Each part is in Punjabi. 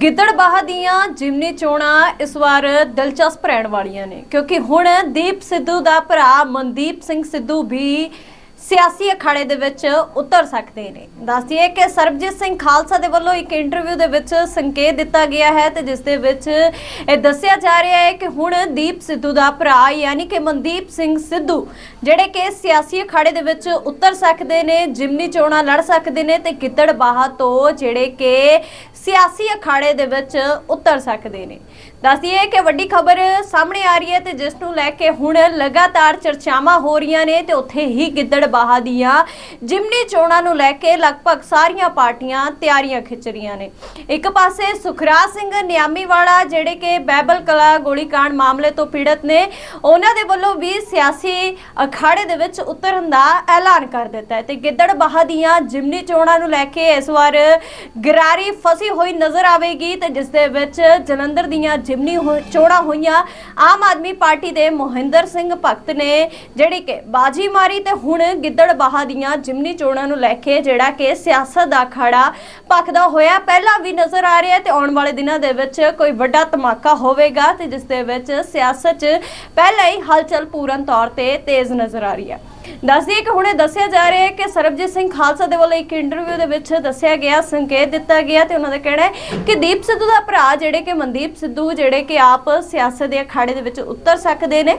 ਗਿੱਦੜਬਾਹ ਦੀਆਂ ਜਿਮਨੀ ਚੋਣਾਂ ਇਸ ਵਾਰ ਦਿਲਚਸਪ ਰਹਿਣ ਵਾਲੀਆਂ ਨੇ, ਕਿਉਂਕਿ ਹੁਣ ਦੀਪ ਸਿੱਧੂ ਦਾ ਭਰਾ ਮਨਦੀਪ ਸਿੰਘ ਸਿੱਧੂ ਵੀ ਸਿਆਸੀ ਅਖਾੜੇ ਦੇ ਵਿੱਚ ਉਤਰ ਸਕਦੇ ਨੇ। ਦੱਸਦੀਏ ਕਿ ਸਰਬਜੀਤ ਸਿੰਘ ਖਾਲਸਾ ਦੇ ਵੱਲੋਂ ਇੱਕ ਇੰਟਰਵਿਊ ਦੇ ਵਿੱਚ ਸੰਕੇਤ ਦਿੱਤਾ ਗਿਆ ਹੈ ਤੇ ਜਿਸ ਦੇ ਵਿੱਚ ਇਹ ਦੱਸਿਆ ਜਾ ਰਿਹਾ ਹੈ ਕਿ ਹੁਣ ਦੀਪ ਸਿੱਧੂ ਦਾ ਭਰਾ ਯਾਨੀ ਕਿ ਮਨਦੀਪ ਸਿੰਘ ਸਿੱਧੂ, ਜਿਹੜੇ ਕਿ ਸਿਆਸੀ ਅਖਾੜੇ ਦੇ ਵਿੱਚ ਉਤਰ ਸਕਦੇ ਨੇ, ਜਿਮਨੀ ਚੋਣਾਂ ਲੜ ਸਕਦੇ ਨੇ ਤੇ ਗਿੱਦੜਬਾਹਾ ਤੋਂ ਜਿਹੜੇ ਕਿ ਸਿਆਸੀ ਅਖਾੜੇ ਦੇ ਵਿੱਚ ਉਤਰ ਸਕਦੇ ਨੇ। ਦੱਸਦੀਏ ਕਿ ਵੱਡੀ ਖਬਰ ਸਾਹਮਣੇ ਆ ਰਹੀ ਹੈ ਤੇ ਜਿਸ ਨੂੰ ਲੈ ਕੇ ਹੁਣ ਲਗਾਤਾਰ ਚਰਚਾਵਾਂ ਹੋ ਰਹੀਆਂ ਨੇ ਤੇ ਉੱਥੇ ਹੀ ਗਿੱਦੜਬਾਹਾ ਦੀਆਂ ਜਿਮਨੀ ਚੋਣਾਂ ਨੂੰ ਲੈ ਕੇ ਲਗਭਗ ਸਾਰੀਆਂ ਪਾਰਟੀਆਂ ਤਿਆਰੀਆਂ ਖਿੱਚ ਰਹੀਆਂ ਨੇ। ਇੱਕ ਪਾਸੇ ਸੁਖਰਾਜ ਸਿੰਘ ਨਿਆਮੀਵਾਲਾ ਜਿਹੜੇ ਕਿ ਬੈਬਲ ਕਲਾ ਗੋਲੀकांड ਮਾਮਲੇ ਤੋਂ ਪੀੜਤ ਨੇ, ਉਹਨਾਂ ਦੇ ਵੱਲੋਂ ਵੀ ਸਿਆਸੀ ਅਖਾੜੇ ਦੇ ਵਿੱਚ ਉਤਰਨ ਦਾ ਐਲਾਨ ਕਰ ਦਿੱਤਾ ਹੈ ਤੇ ਗਿੱਦੜਬਾਹਾ ਦੀਆਂ ਜਿਮਨੀ ਚੋਣਾਂ ਨੂੰ ਲੈ ਕੇ ਇਸ ਵਾਰ ਗਰਾਰੀ ਫਸੀ ਹੋਈ ਨਜ਼ਰ ਆਵੇਗੀ ਤੇ ਜਿਸ ਦੇ ਵਿੱਚ ਜਲੰਧਰ ਦੀਆਂ ਜਿਮਨੀ ਹੋ- ਚੋਣਾਂ ਹੋਈਆਂ। ਆਮ ਆਦਮੀ ਪਾਰਟੀ ਦੇ ਮੋਹਿੰਦਰ ਸਿੰਘ ਭਗਤ ਨੇ ਜਿਹੜੀ ਕਿ ਬਾਜੀ ਮਾਰੀ ਤੇ ਹੁਣ ਗਿੱਦੜਬਾਹਾ ਦੀਆਂ ਜਿਮਨੀ ਚੋਣਾਂ ਨੂੰ ਲੈ ਕੇ ਜਿਹੜਾ ਕਿ ਸਿਆਸਤ ਦਾ ਅਖਾੜਾ ਭਖਦਾ ਹੋਇਆ। ਪਹਿਲਾਂ ਵੀ ਨਜ਼ਰ ਆ ਰਿਹਾ ਤੇ ਆਉਣ ਵਾਲੇ ਦਿਨਾਂ ਦੇ ਵਿੱਚ ਕੋਈ ਵੱਡਾ ਧਮਾਕਾ ਹੋਵੇਗਾ ਤੇ ਜਿਸ ਦੇ ਵਿੱਚ ਸਿਆਸਤ 'ਚ ਪਹਿਲਾਂ ਹੀ ਹਲਚਲ ਪੂਰਨ ਤੌਰ ਤੇ ਤੇਜ਼ ਨਜ਼ਰ ਆ ਰਹੀ ਹੈ। ਦੱਸਦੀ ਕਿ ਹੁਣੇ ਦੱਸਿਆ ਜਾ ਰਿਹਾ ਹੈ ਕਿ ਸਰਬਜੀਤ ਸਿੰਘ ਖਾਲਸਾ ਦੇ ਵੱਲੋਂ ਇੱਕ ਇੰਟਰਵਿਊ ਦੇ ਵਿੱਚ ਦੱਸਿਆ ਗਿਆ, ਸੰਕੇਤ ਦਿੱਤਾ ਗਿਆ ਤੇ ਉਹਨਾਂ ਦਾ ਕਹਿਣਾ ਹੈ ਕਿ ਦੀਪ ਸਿੱਧੂ ਦਾ ਭਰਾ ਜਿਹੜੇ ਕਿ ਮਨਦੀਪ ਸਿੱਧੂ, ਜਿਹੜੇ ਕਿ ਆਪ ਸਿਆਸਤ ਦੇ ਅਖਾੜੇ ਦੇ ਵਿੱਚ ਉਤਰ ਸਕਦੇ ਨੇ।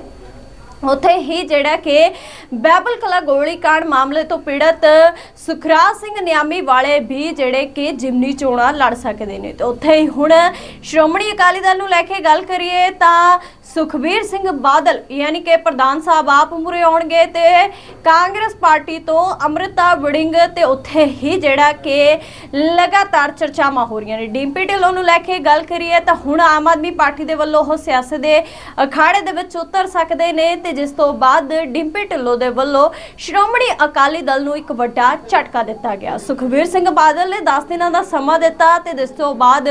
ਉੱਥੇ ਹੀ ਜਿਹੜਾ ਕਿ ਬੈਬਲ ਕਲਾ ਗੋਲੀकांड ਮਾਮਲੇ ਤੋਂ ਪੀੜਤ ਸੁਖਰਾਜ ਸਿੰਘ ਨਿਆਮੀ ਵਾਲੇ ਵੀ ਜਿਹੜੇ ਕਿ ਜਿਮਨੀ ਚੋਣਾਂ ਲੜ ਸਕਦੇ ਨੇ। ਤੇ ਉੱਥੇ ਹੀ ਹੁਣ ਸ਼੍ਰੋਮਣੀ ਅਕਾਲੀ ਦਲ ਨੂੰ ਲੈ ਕੇ ਗੱਲ ਕਰੀਏ ਤਾਂ ਸੁਖਬੀਰ ਸਿੰਘ ਬਾਦਲ, ਯਾਨੀ ਕਿ ਪ੍ਰਧਾਨ ਸਾਹਿਬ ਆਪ ਮੁਰੇ ਆਉਣਗੇ ਤੇ ਕਾਂਗਰਸ ਪਾਰਟੀ ਤੋਂ ਅੰਮ੍ਰਿਤਾ ਵੜਿੰਗ ਤੇ ਉੱਥੇ ਹੀ ਜਿਹੜਾ ਕਿ ਲਗਾਤਾਰ ਚਰਚਾਵਾਂ ਹੋ ਰਹੀਆਂ ਨੇ। ਡਿੰਪੀ ਢਿੱਲੋਂ ਨੂੰ ਲੈ ਕੇ ਗੱਲ ਕਰੀਏ ਤਾਂ ਹੁਣ ਆਮ ਆਦਮੀ ਪਾਰਟੀ ਦੇ ਵੱਲੋਂ ਉਹ ਸਿਆਸਤ ਦੇ ਅਖਾੜੇ ਦੇ ਵਿੱਚ ਉਤਰ ਸਕਦੇ ਨੇ ਤੇ ਜਿਸ ਤੋਂ ਬਾਅਦ ਡਿੰਪੀ ਢਿੱਲੋਂ ਦੇ ਵੱਲੋਂ ਸ਼੍ਰੋਮਣੀ ਅਕਾਲੀ ਦਲ ਨੂੰ ਇੱਕ ਵੱਡਾ ਝਟਕਾ ਦਿੱਤਾ ਗਿਆ। ਸੁਖਬੀਰ ਸਿੰਘ ਬਾਦਲ ਨੇ 10 ਦਿਨਾਂ ਦਾ ਸਮਾਂ ਦਿੱਤਾ ਤੇ ਜਿਸ ਤੋਂ ਬਾਅਦ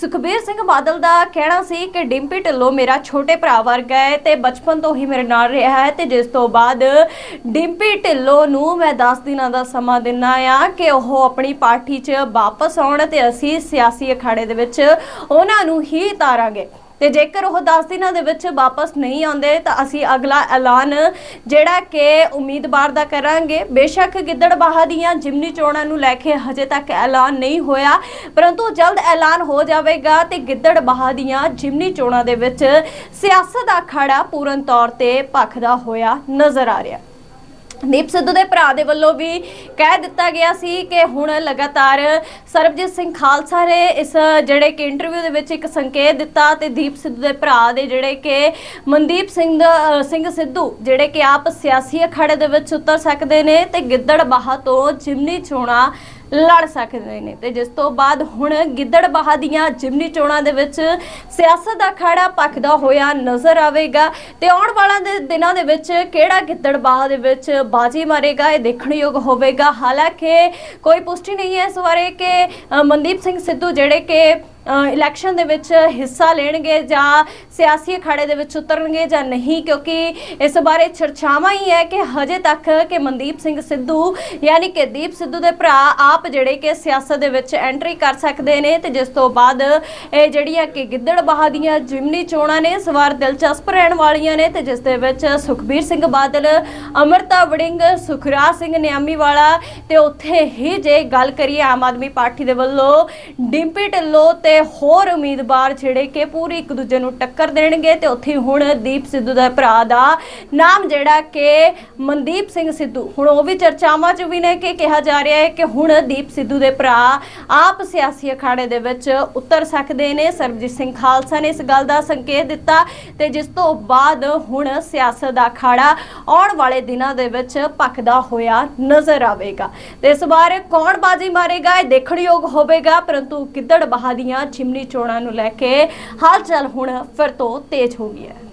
ਸੁਖਬੀਰ ਸਿੰਘ ਬਾਦਲ ਦਾ ਕਹਿਣਾ ਸੀ ਕਿ ਡਿੰਪੀ ਢਿੱਲੋਂ ਮੇਰਾ ਛੋਟੇ ਭਰਾ ਵਰਗਾ ਹੈ ਤੇ ਬਚਪਨ ਤੋਂ ਹੀ ਮੇਰੇ ਨਾਲ ਰਿਹਾ ਹੈ ਤੇ ਜਿਸ ਤੋਂ ਬਾਅਦ ਡਿੰਪੀ ਢਿੱਲੋਂ ਨੂੰ ਮੈਂ 10 ਦਿਨਾਂ ਦਾ ਸਮਾਂ ਦਿੰਨਾ ਆ ਕਿ ਉਹ ਆਪਣੀ ਪਾਰਟੀ 'ਚ ਵਾਪਸ ਆਉਣ ਤੇ ਅਸੀਂ ਸਿਆਸੀ ਅਖਾੜੇ ਦੇ ਵਿੱਚ ਉਹਨਾਂ ਨੂੰ ਹੀ ਤਾਰਾਂਗੇ ਤੇ ਜੇਕਰ ਉਹ 10 ਦਿਨਾਂ ਦੇ ਵਿੱਚ ਵਾਪਸ ਨਹੀਂ ਆਉਂਦੇ, ਤਾਂ ਅਸੀਂ ਅਗਲਾ ਐਲਾਨ ਜਿਹੜਾ ਕਿ ਉਮੀਦਵਾਰ ਦਾ ਕਰਾਂਗੇ। ਬੇਸ਼ੱਕ ਗਿੱਦੜਬਾਹਾ ਦੀਆਂ ਜਿਮਨੀ ਚੋਣਾਂ ਨੂੰ ਲੈ ਕੇ ਹਜੇ ਤੱਕ ਐਲਾਨ ਨਹੀਂ ਹੋਇਆ, ਪਰੰਤੂ ਜਲਦ ਐਲਾਨ ਹੋ ਜਾਵੇਗਾ ਤੇ ਗਿੱਦੜਬਾਹਾ ਦੀਆਂ ਜਿਮਨੀ ਚੋਣਾਂ ਦੇ ਵਿੱਚ ਸਿਆਸਤ ਦਾ ਅਖਾੜਾ ਪੂਰਨ ਤੌਰ ਤੇ ਭਖਦਾ ਹੋਇਆ ਨਜ਼ਰ ਆ ਰਿਹਾ। ਦੀਪ ਸਿੱਧੂ ਦੇ ਭਰਾ ਦੇ ਵੱਲੋਂ ਵੀ ਕਹਿ ਦਿੱਤਾ ਗਿਆ ਸੀ ਕਿ ਹੁਣ ਲਗਾਤਾਰ ਸਰਬਜੀਤ ਸਿੰਘ ਖਾਲਸਾ ਨੇ ਇਸ ਜਿਹੜੇ ਕਿ ਇੰਟਰਵਿਊ ਦੇ ਵਿੱਚ ਇੱਕ ਸੰਕੇਤ ਦਿੱਤਾ ਤੇ ਦੀਪ ਸਿੱਧੂ ਦੇ ਭਰਾ ਦੇ ਜਿਹੜੇ ਕਿ ਮਨਦੀਪ ਸਿੰਘ ਸਿੰਘ ਸਿੱਧੂ, ਜਿਹੜੇ ਕਿ ਆਪ ਸਿਆਸੀ ਅਖਾੜੇ ਦੇ ਵਿੱਚ ਉਤਰ ਸਕਦੇ ਨੇ ਤੇ ਗਿੱਦੜਬਾਹਾ ਤੋਂ ਜਿਮਨੀ ਚੋਣਾਂ ਲੜ ਸਕਦੇ ਨੇ। ਤੇ ਜਿਸ ਤੋਂ ਬਾਅਦ ਹੁਣ ਗਿੱਦੜਬਾਹਾ ਦੀਆਂ ਜਿਮਨੀ ਚੋਣਾਂ ਦੇ ਵਿੱਚ ਸਿਆਸਤ ਦਾ ਅਖਾੜਾ ਪੱਕਦਾ ਹੋਇਆ ਨਜ਼ਰ ਆਵੇਗਾ। ਤੇ ਆਉਣ ਵਾਲਾਂ ਦੇ ਦਿਨਾਂ ਦੇ ਵਿੱਚ ਕਿਹੜਾ ਗਿੱਦੜਬਾਹਾ ਦੇ ਵਿੱਚ ਬਾਜੀ ਮਾਰੇਗਾ, ਇਹ ਦੇਖਣਯੋਗ ਹੋਵੇਗਾ। ਹਾਲਾਂਕਿ ਕੋਈ ਪੁਸ਼ਟੀ ਨਹੀਂ ਹੈ ਇਸ ਬਾਰੇ ਕਿ ਮਨਦੀਪ ਸਿੰਘ ਸਿੱਧੂ ਜਿਹੜੇ ਕਿ ਇਲੈਕਸ਼ਨ ਦੇ ਵਿੱਚ ਹਿੱਸਾ ਲੈਣਗੇ ਜਾਂ ਸਿਆਸੀ ਅਖਾੜੇ ਦੇ ਵਿੱਚ ਉਤਰਨਗੇ ਜਾਂ ਨਹੀਂ, ਕਿਉਂਕਿ ਇਸ ਬਾਰੇ ਚਰਚਾਵਾਂ ਹੀ ਹੈ ਕਿ ਹਜੇ ਤੱਕ ਕਿ ਮਨਦੀਪ ਸਿੰਘ ਸਿੱਧੂ, ਯਾਨੀ ਕਿ ਦੀਪ ਸਿੱਧੂ ਦੇ ਭਰਾ ਆਪ ਜਿਹੜੇ ਕਿ ਸਿਆਸਤ ਦੇ ਵਿੱਚ ਐਂਟਰੀ ਕਰ ਸਕਦੇ ਨੇ ਤੇ ਜਿਸ ਤੋਂ ਬਾਅਦ ਇਹ ਜਿਹੜੀਆਂ ਕਿ ਗਿੱਦੜਬਾਹ ਦੀਆਂ ਜਿਮਨੀ ਚੋਣਾਂ ਨੇ ਸਵਾਰ ਦਿਲਚਸਪ ਰਹਿਣ ਵਾਲੀਆਂ ਨੇ ਤੇ ਜਿਸ ਦੇ ਵਿੱਚ ਸੁਖਬੀਰ ਸਿੰਘ ਬਾਦਲ, ਅਮਰਤਾ ਵੜਿੰਗ, ਸੁਖਰਾਜ ਸਿੰਘ ਨਿਆਮੀ ਵਾਲਾ ਤੇ ਉੱਥੇ ਹੀ ਜੇ ਗੱਲ ਕਰੀਏ ਆਮ ਆਦਮੀ ਪਾਰਟੀ ਦੇ ਵੱਲੋਂ, ਡਿੰਪੀ ਢਿੱਲੋਂ ਤੇ ਹੋਰ ਉਮੀਦਵਾਰ ਜਿਹੜੇ ਕਿ ਪੂਰੀ ਇੱਕ ਦੂਜੇ ਨੂੰ ਟੱਕਰ ਦੇਣਗੇ ਤੇ ਉੱਥੇ ਹੁਣ ਦੀਪ ਸਿੱਧੂ ਦਾ ਭਰਾ ਦਾ ਨਾਮ ਜਿਹੜਾ ਕਿ ਮਨਦੀਪ ਸਿੰਘ ਸਿੱਧੂ। ਹੁਣ ਉਹ ਵੀ ਚਰਚਾਵਾਂ 'ਚ ਵੀ ਨੇ ਕਿ ਕਿਹਾ ਜਾ ਰਿਹਾ ਹੈ ਕਿ ਹੁਣ ਦੀਪ ਸਿੱਧੂ ਦੇ ਭਰਾ ਆਪ ਸਿਆਸੀ ਅਖਾੜੇ ਦੇ ਵਿੱਚ ਉਤਰ ਸਕਦੇ ਨੇ। ਸਰਬਜੀਤ ਸਿੰਘ ਖਾਲਸਾ ਨੇ ਇਸ ਗੱਲ ਦਾ ਸੰਕੇਤ ਦਿੱਤਾ ਤੇ ਜਿਸ ਤੋਂ ਬਾਅਦ ਹੁਣ ਸਿਆਸਤ ਦਾ ਅਖਾੜਾ ਆਉਣ ਵਾਲੇ ਦਿਨਾਂ ਦੇ ਵਿੱਚ ਪੱਕਦਾ ਹੋਇਆ ਨਜ਼ਰ ਆਵੇਗਾ। ਤੇ ਇਸ ਵਾਰ ਕੌਣ ਬਾਜੀ ਮਾਰੇਗਾ ਇਹ ਦੇਖਣਯੋਗ ਹੋਵੇਗਾ, ਪਰੰਤੂ ਗਿੱਦੜਬਾਹਾ ਦੀਆਂ ਚਿਮਨੀ ਚੋਣਾਂ ਨੂੰ ਲੈ ਕੇ ਹਾਲਚਲ ਹੁਣ ਫਿਰ ਤੋਂ ਤੇਜ਼ ਹੋ ਗਈ ਹੈ।